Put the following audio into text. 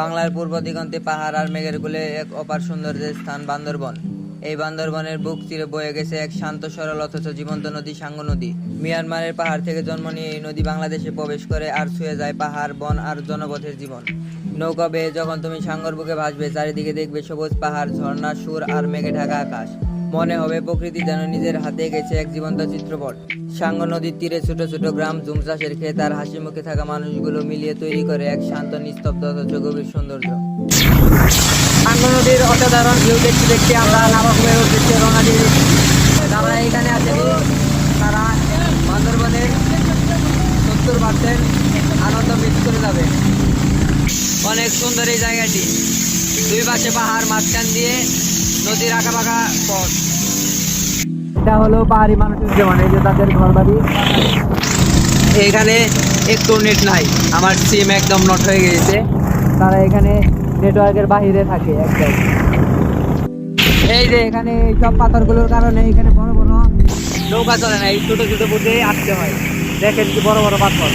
বাংলার পূর্ব দিগন্তে পাহাড় আর মেঘের কোলে এক অপার সৌন্দর্যের স্থান বান্দরবন। এই বান্দরবনের বুক তীরে বয়ে গেছে এক শান্ত, সরল, অথচ জীবন্ত নদী সাঙ্গ নদী। মিয়ানমারের পাহাড় থেকে জন্ম নিয়ে এই নদী বাংলাদেশে প্রবেশ করে আর ছুঁয়ে যায় পাহাড়, বন আর জনপথের জীবন। নৌকা বেয়ে যখন তুমি সাঙ্গর বুকে ভাসবে, চারিদিকে দেখবে সবুজ পাহাড়, ঝর্ণা, সুর আর মেঘে ঢাকা আকাশ। মনে হবে প্রকৃতি যেন নিজের হাতে গেছে এক জীবন্ত চিত্রপট। সাঙ্গ নদীর তীরে ছোট ছোট গ্রাম জুম চাষের ক্ষেত আর হাসি মুখে থাকা মানুষগুলো মিলিয়ে তৈরি করে এক শান্ত, নিস্তব্ধ, অথচ গভীর সৌন্দর্য। সাঙ্গ নদীর অসাধারণ ভিউ দেখতে দেখতে আমরা নাবাকুমের উদ্দেশ্যে রওনা দিয়ে। যারা এখানে আছেন, তারা বান্দরবনের সত্তর পার্সেন্ট আনন্দ মিস করে যাবে অনেক সুন্দর এই জায়গাটি। দুই পাশে পাহাড়, মাঝখান দিয়ে নদীর আঁকা বাঁকা পথ। এটা হলো পাহাড়ি মানুষের জীবন এই যে তাদের ঘর বাড়ি এখানে একটু নেট নাই আমার সিম একদম নট হয়ে গেছে। তারা এখানে নেটওয়ার্কের বাইরে থাকে একদম। এই যে এখানে এই সব পাথরগুলোর কারণে এখানে বড় বড় নৌকা চলে না এই ছোট ছোট বুটে আসতে হয়। দেখেন কি বড় বড় পাথর।